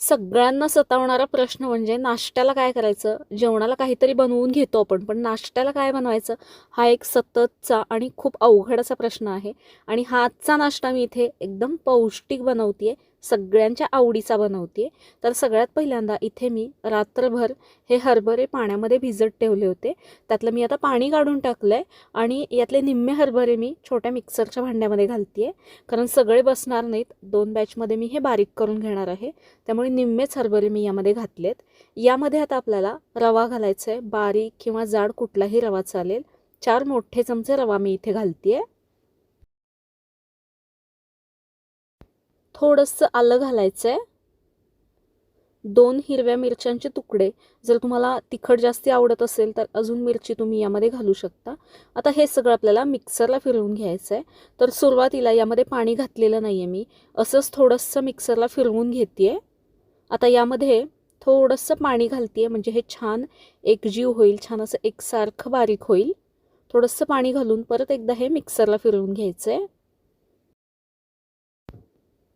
सगळ्यांना सतावणारा प्रश्न म्हणजे नाश्त्याला काय करायचं? जेवणाला काहीतरी बनवून घेतो आपण पण नाश्त्याला काय बनवायचं? हा एक सततचा आणि खूप अवघड असा प्रश्न आहे. आणि हा आजचा नाश्ता मी इथे एकदम पौष्टिक बनवते सगळ्यांच्या आवडीचा बनवते तर सगळ्यात पहिल्यांदा इथे मी रात्रभर हे हरभरे पाण्यामध्ये भिजत ठेवले होते. त्यातलं मी आता पाणी काढून टाकलं आहे आणि यातले निम्मे हरभरे मी छोट्या मिक्सरच्या भांड्यामध्ये घालते कारण सगळे बसणार नाहीत. दोन बॅचमध्ये मी हे बारीक करून घेणार आहे. त्यामुळे निम्मेच हरभरे मी यामध्ये घातलेत. यामध्ये आता आपल्याला रवा घालायचा आहे बारीक किंवा जाड कुठलाही रवा चालेल. चार मोठे चमचे रवा मी इथे घालते आहे थोडंसं आलं घालायचं आहे दोन हिरव्या मिरच्यांचे तुकडे. जर तुम्हाला तिखट जास्ती आवडत असेल तर अजून मिरची तुम्ही यामध्ये घालू शकता. आता हे सगळं आपल्याला मिक्सरला फिरवून घ्यायचं आहे तर सुरुवातीला यामध्ये पाणी घातलेलं नाही आहे मी. असंच थोडंसं मिक्सरला फिरवून घेते आता यामध्ये थोडंसं पाणी घालते म्हणजे हे छान एकजीव होईल छान असं एकसारखं बारीक होईल. थोडंसं पाणी घालून परत एकदा हे मिक्सरला फिरवून घ्यायचं आहे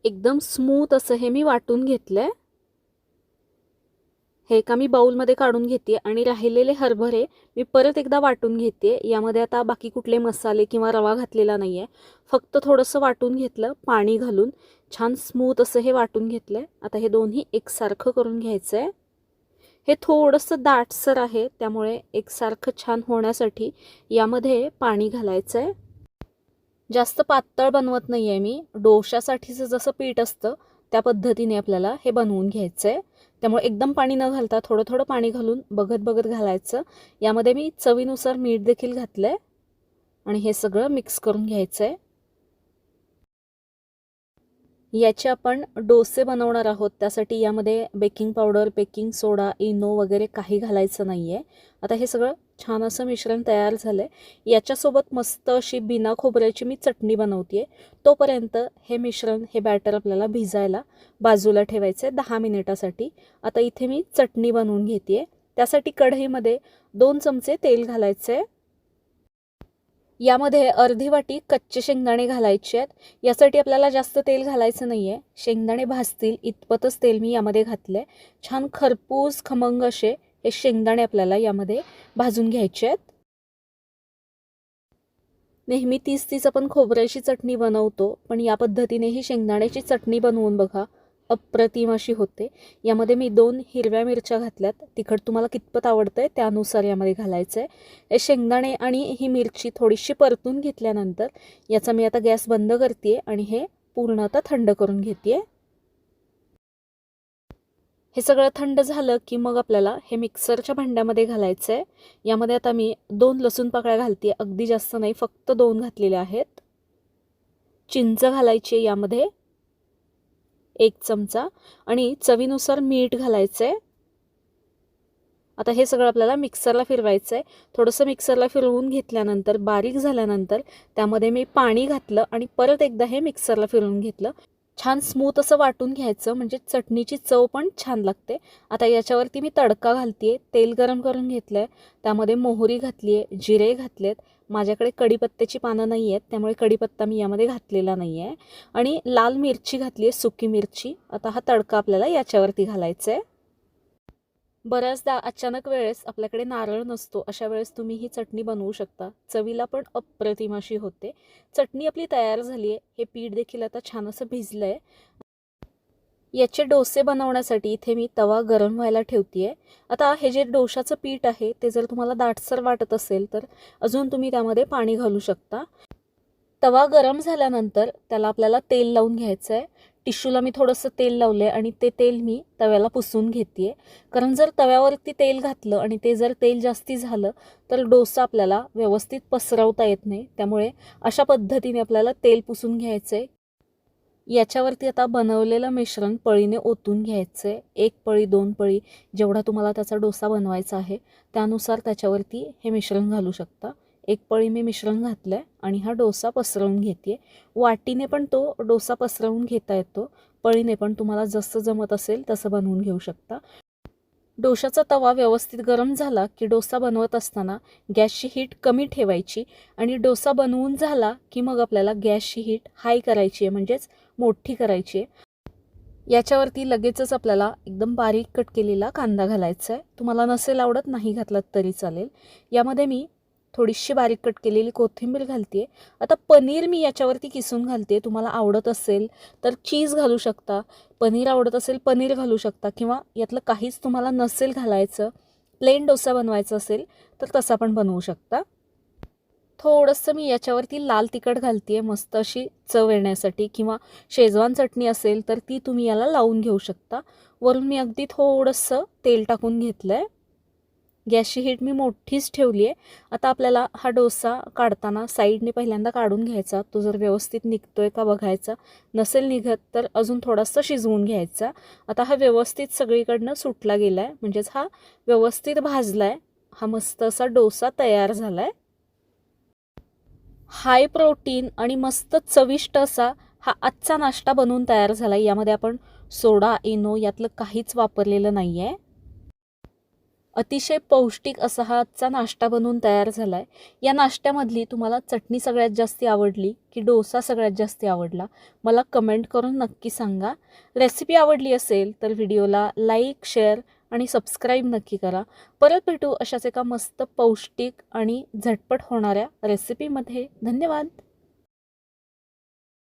एकदम स्मूथ असं हे मी वाटून घेतलं आहे हे एका मी बाऊलमध्ये काढून घेते आणि राहिलेले हरभरे मी परत एकदा वाटून घेते. यामध्ये आता बाकी कुठले मसाले किंवा रवा घातलेला नाही आहे फक्त थोडंसं वाटून घेतलं पाणी घालून छान स्मूथ असं हे वाटून घेतलं आहे आता हे दोन्ही एकसारखं करून घ्यायचं आहे हे थोडंसं दाटसर आहे त्यामुळे एकसारखं छान होण्यासाठी यामध्ये पाणी घालायचं आहे जास्त पातळ बनवत नाही आहे मी. डोशासाठीचं जसं पीठ असतं त्या पद्धतीने आपल्याला हे बनवून घ्यायचं आहे त्यामुळे एकदम पाणी न घालता थोडं थोडं पाणी घालून बघत बघत घालायचं. यामध्ये मी चवीनुसार मीठ देखील घातलं आहे आणि हे सगळं मिक्स करून घ्यायचं आहे याचे आपण डोसे बनवणार आहोत. त्यासाठी यामध्ये baking powder baking soda Eno वगैरे काही घालायचं नाही आहे आता हे सगळं छान असं मिश्रण तयार झालं आहे याच्यासोबत मस्त अशी बिना खोबऱ्याची मी चटणी बनवते आहे तोपर्यंत हे मिश्रण हे बॅटर आपल्याला भिजायला बाजूला ठेवायचं आहे दहा मिनिटासाठी. आता इथे मी चटणी बनवून घेते आहे त्यासाठी कढईमध्ये दोन चमचे तेल घालायचे आहे यामध्ये अर्धी वाटी कच्चे शेंगदाणे घालायचे आहेत. यासाठी आपल्याला जास्त तेल घालायचं नाही आहे शेंगदाणे भाजतील इतपतच तेल मी यामध्ये घातलं आहे छान खरपूस खमंग असे हे शेंगदाणे आपल्याला यामध्ये भाजून घ्यायचे आहेत. नेहमी तीच तीस आपण खोबऱ्याची चटणी बनवतो पण या पद्धतीने ही शेंगदाण्याची चटणी बनवून बघा. अप्रतिम अशी होते. यामध्ये मी दोन हिरव्या मिरच्या घातल्यात. तिखट तुम्हाला कितपत आवडतं आहे त्यानुसार यामध्ये घालायचं आहे हे शेंगदाणे आणि ही मिरची थोडीशी परतून घेतल्यानंतर याचा मी आता गॅस बंद करते आणि हे पूर्ण आता थंड करून घेते हे सगळं थंड झालं की मग आपल्याला हे मिक्सरच्या भांड्यामध्ये घालायचं आहे यामध्ये आता मी दोन लसूण पाकळ्या घालते अगदी जास्त नाही फक्त दोन घातलेल्या आहेत. चिंच घालायची यामध्ये. एक चमचा आणि चवीनुसार मीठ घालायचं आहे आता हे सगळं आपल्याला मिक्सरला फिरवायचं आहे थोडंसं मिक्सरला फिरवून घेतल्यानंतर बारीक झाल्यानंतर त्यामध्ये मी पाणी घातलं आणि परत एकदा हे मिक्सरला फिरवून घेतलं. छान स्मूथ असं वाटून घ्यायचं म्हणजे चटणीची चव पण छान लागते. आता याच्यावरती मी तडका घालते तेल गरम करून घेतलं आहे त्यामध्ये मोहरी घातली आहे जिरे घातलेत. माझ्याकडे कढीपत्त्याची पानं नाही आहेत त्यामुळे कढीपत्ता मी यामध्ये घातलेला नाही आहे आणि लाल मिरची घातली आहे सुकी मिरची. आता हा तडका आपल्याला याच्यावरती घालायचा आहे बऱ्याचदा अचानक वेळेस आपल्याकडे नारळ नसतो अशा वेळेस तुम्ही ही चटणी बनवू शकता. चवीला पण अप्रतिम अशी होते. चटणी आपली तयार झाली आहे. हे पीठ देखील आता छान असं भिजलं आहे याचे डोसे बनवण्यासाठी इथे मी तवा गरम व्हायला ठेवते आहे आता हे जे डोशाचं पीठ आहे ते जर तुम्हाला दाटसर वाटत असेल तर अजून तुम्ही त्यामध्ये पाणी घालू शकता. तवा गरम झाल्यानंतर त्याला आपल्याला तेल लावून घ्यायचं आहे टिश्यूला मी थोडंसं तेल लावलं आहे आणि ते तेल मी तव्याला पुसून घेते आहे कारण जर तव्यावरती तेल घातलं आणि ते जर तेल जास्ती झालं तर डोसा आपल्याला व्यवस्थित पसरवता येत नाही. त्यामुळे अशा पद्धतीने आपल्याला तेल पुसून घ्यायचं आहे याच्यावरती आता बनवलेलं मिश्रण पळीने ओतून घ्यायचं आहे एक पळी दोन पळी जेवढा तुम्हाला त्याचा डोसा बनवायचा आहे त्यानुसार त्याच्यावरती हे मिश्रण घालू शकता. एक पळी मी मिश्रण घातलं आहे आणि हा डोसा पसरवून घेते वाटीने पण तो डोसा पसरवून घेता येतो. पळीने पण तुम्हाला जसं जमत असेल तसं बनवून घेऊ शकता. डोशाचा तवा व्यवस्थित गरम झाला की डोसा बनवत असताना गॅसची हीट कमी ठेवायची आणि डोसा बनवून झाला की मग आपल्याला गॅसची हीट हाय करायची आहे म्हणजेच मोठी करायची आहे याच्यावरती लगेचच आपल्याला एकदम बारीक कट केलेला कांदा घालायचा आहे तुम्हाला नसेल आवडत नाही घातलात तरी चालेल. यामध्ये मी थोडीशी बारीक कट केलेली कोथिंबीर घालते आता पनीर मी याच्यावरती किसून घालते तुम्हाला आवडत असेल तर चीज घालू शकता. पनीर आवडत असेल पनीर घालू शकता. किंवा यातलं काहीच तुम्हाला नसेल घालायचं प्लेन डोसा बनवायचा असेल तर तसा पण बनवू शकता. थोडंसं मी याच्यावरती लाल तिखट घालते मस्त अशी चव येण्यासाठी. किंवा शेजवान चटणी असेल तर ती तुम्ही याला लावून घेऊ शकता. वरून मी अगदी थोडंसं तेल टाकून घेतलं आहे गॅसची हीट मी मोठीच ठेवली आहे. आता आपल्याला हा डोसा काढताना साईडने पहिल्यांदा काढून घ्यायचा. तो जर व्यवस्थित निघतोय का बघायचा. नसेल निघत तर अजून थोडासा शिजवून घ्यायचा. आता हा व्यवस्थित सगळीकडनं सुटला गेला आहे म्हणजेच हा व्यवस्थित भाजला आहे हा मस्त असा डोसा तयार झाला आहे हाय प्रोटीन आणि मस्त चविष्ट असा हा आजचा नाश्ता बनवून तयार झाला आहे यामध्ये आपण सोडा इनो यातलं काहीच वापरलेलं नाही आहे अतिशय पौष्टिक असा हा आजचा नाश्ता बनवून तयार झाला आहे या नाश्त्यामधली तुम्हाला चटणी सगळ्यात जास्त आवडली की डोसा सगळ्यात जास्त आवडला? मला कमेंट करून नक्की सांगा. रेसिपी आवडली असेल तर व्हिडिओला लाईक शेअर आणि सबस्क्राईब नक्की करा. परत भेटू अशाच एका मस्त पौष्टिक आणि झटपट होणाऱ्या रेसिपीमध्ये धन्यवाद!